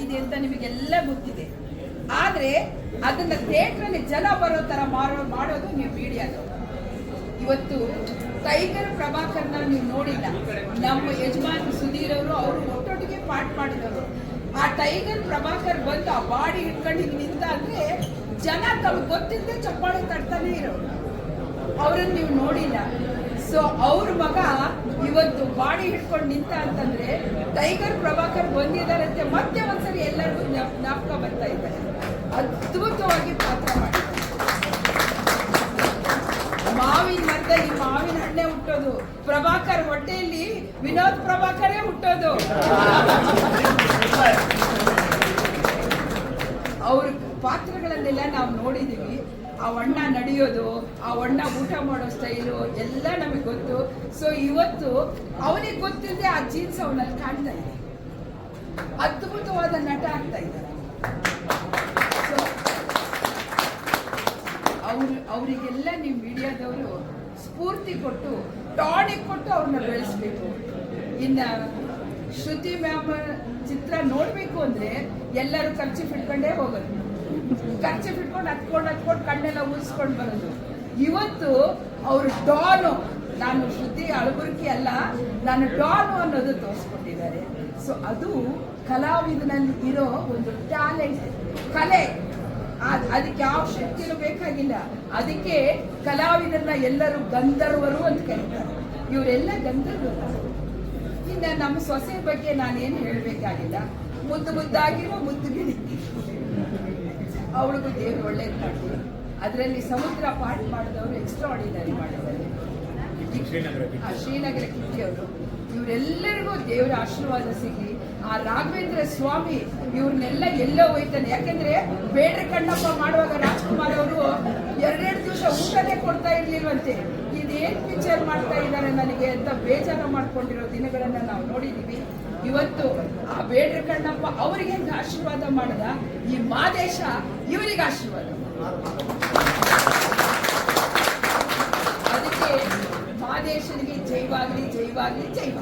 ಆಗಿದೆ ಅಂತ ನಿಮಗೆಲ್ಲ ಗೊತ್ತಿದೆ. ಆದ್ರೆ ಅದನ್ನ ಥಿಯೇಟ್ರಲ್ಲಿ ಜನ ಬರೋ ತರ ಮಾರೋ, ಮಾಡೋದು ನೀವು ಮೀಡಿಯಾದವರು ಇವತ್ತು ಟೈಗರ್ ಪ್ರಭಾಕರ್ನ ನೀವು ನೋಡಿಲ್ಲ. ನಮ್ಮ ಯಜಮಾನ್ ಸುಧೀರ್ ಅವರು ಅವರು ಒಟ್ಟೊಟ್ಟಿಗೆ ಪಾಠ ಮಾಡಿದವರು. ಆ ಟೈಗರ್ ಪ್ರಭಾಕರ್ ಬಂದು ಆ ಬಾಡಿ ಹಿಡ್ಕೊಂಡು ಹಿಂಗೆ ನಿಂತ ಅಂದ್ರೆ ಜನ ತಮ್ಗೆ ಗೊತ್ತಿಲ್ಲದೆ ಚಪ್ಪಾಳೆ ತಡ್ತಾನೆ ಇರೋರು. ಅವರನ್ನು ನೀವು ನೋಡಿಲ್ಲ. ಸೊ ಅವ್ರ ಮಗ ಬಾಡಿ ಹಿಡ್ಕೊಂಡು ನಿಂತ ಅಂತಂದ್ರೆ ಟೈಗರ್ ಪ್ರಭಾಕರ್ ಬಂದಿದ್ದಾರಂತೆ ಮತ್ತೆ ಒಂದ್ಸರಿ ಎಲ್ಲರಿಗೂ ಜ್ಞಾಪ್- ಜ್ಞಾಪಕ ಬರ್ತಾ ಇದ್ದಾರೆ ಅದ್ಭುತವಾಗಿ ಪಾತ್ರ ಮಾಡಿ ಮಾವಿನ ಈ ಮಾವಿನ ಹಣ್ಣೆ ಹುಟ್ಟೋದು. ಪ್ರಭಾಕರ್ ಹೊಟ್ಟೆಯಲ್ಲಿ ವಿನೋದ್ ಪ್ರಭಾಕರೇ ಹುಟ್ಟೋದು. ಅವ್ರ ಪಾತ್ರಗಳನ್ನೆಲ್ಲ ನಾವು ನೋಡಿದೀವಿ. ಆ ಅಣ್ಣ ನಡೆಯೋದು, ಆ ಅಣ್ಣ ಊಟ ಮಾಡೋ ಸ್ಟೈಲು ಎಲ್ಲ ನಮಗೆ ಗೊತ್ತು. ಸೊ ಇವತ್ತು ಅವನಿಗೆ ಗೊತ್ತಿಲ್ಲದೆ ಆ ಜೀನ್ಸ್ ಅವನಲ್ಲಿ ಕಾಣ್ತಾ ಇದೆ. ಅದ್ಭುತವಾದ ನಟ ಆಗ್ತಾ ಇದ್ದಾರೆ. ಅವ್ರು, ಅವರಿಗೆಲ್ಲ ನೀವು ಮೀಡಿಯಾದವರು ಸ್ಫೂರ್ತಿ ಕೊಟ್ಟು, ಟಾನಿಕ್ ಕೊಟ್ಟು ಅವ್ರನ್ನ ಬೆಳೆಸ್ಬೇಕು. ಇನ್ನ ಶ್ರುತಿ ಮ್ಯಾಮ್ ಚಿತ್ರ ನೋಡಬೇಕು ಅಂದ್ರೆ ಎಲ್ಲರೂ ಖರ್ಚು ಬಿಟ್ಕೊಂಡೇ ಹೋಗೋದು. ಖರ್ಚು ಬಿಟ್ಕೊಂಡು ಹತ್ಕೊಂಡು ಹತ್ಕೊಂಡು ಕಣ್ಣೆಲ್ಲ ಉಳಿಸ್ಕೊಂಡು ಬರೋದು. ಇವತ್ತು ಅವರು ಡಾನು. ನಾನು ಶ್ರುತಿ ಅಳಬುರ್ಕಿ ಅಲ್ಲ, ನಾನು ಡಾನು ಅನ್ನೋದು ತೋರಿಸ್ಕೊಟ್ಟಿದ್ದಾರೆ. ಸೊ ಅದು ಕಲಾವಿದನಲ್ಲಿ ಇರೋ ಒಂದು ಟ್ಯಾಲೆಂಟ್ ಕಲೆ. ಅದ್- ಅದಕ್ಕೆ ಯಾವ ಶಕ್ತಿನೂ ಬೇಕಾಗಿಲ್ಲ. ಅದಕ್ಕೆ ಕಲಾವಿದರನ್ನ ಎಲ್ಲರೂ ಗಂಧರ್ವರು ಅಂತ ಕರೀತಾರೆ. ಇವರೆಲ್ಲ ಗಂಧರ್ವರು. ಇನ್ನು ನಮ್ಮ ಸೊಸೆ ಬಗ್ಗೆ ನಾನೇನು ಹೇಳಬೇಕಾಗಿಲ್ಲ. ಮುದ್ದು ಮುದ್ದಾಗಿರೋ. ಮುದ್ದು ಗಿಳಿ ಅವಳಿಗೂ ದೇವರು ಒಳ್ಳೇದು ಮಾಡ್ತೀವಿ ಅದರಲ್ಲಿ ಸಮುದ್ರ ಪಾಠ ಮಾಡಿದವರು ಎಕ್ಸ್ಟ್ರಾ ಆರ್ಡಿನರಿ ಮಾಡಿದ್ದಾರೆ. ಆ ಶ್ರೀನಗರ ಇವರೆಲ್ಲರಿಗೂ ದೇವರ ಆಶೀರ್ವಾದ ಸಿಗಲಿ ಆ ರಾಘವೇಂದ್ರ ಸ್ವಾಮಿ ಇವ್ರನ್ನೆಲ್ಲ ಎಲ್ಲೋ ಹೋಯ್ತಾನೆ. ಯಾಕಂದ್ರೆ ಬೇಡ್ರ ಕಣ್ಣಪ್ಪ ಮಾಡುವಾಗ ರಾಜ್ಕುಮಾರ್ ಅವರು ಎರಡೆರಡು ದಿವಸ ಊಟನೇ ಕೊಡ್ತಾ ಇರ್ಲಿಲ್ವಂತೆ. ಇದೇನ್ ಪಿಕ್ಚರ್ ಮಾಡ್ತಾ ಇದ್ದಾರೆ ನನಗೆ ಅಂತ ಬೇಜಾರು ಮಾಡ್ಕೊಂಡಿರೋ ದಿನಗಳನ್ನ ನಾವು ನೋಡಿದೀವಿ. ಇವತ್ತು ಆ ಬೇಡ್ರ ಕಣ್ಣಪ್ಪ ಅವರಿಗೆ ಆಶೀರ್ವಾದ ಮಾಡದ? ಈ ಮಾದೇಶ ಇವರಿಗೆ ಆಶೀರ್ವಾದ செய்வார் நிச்சயம்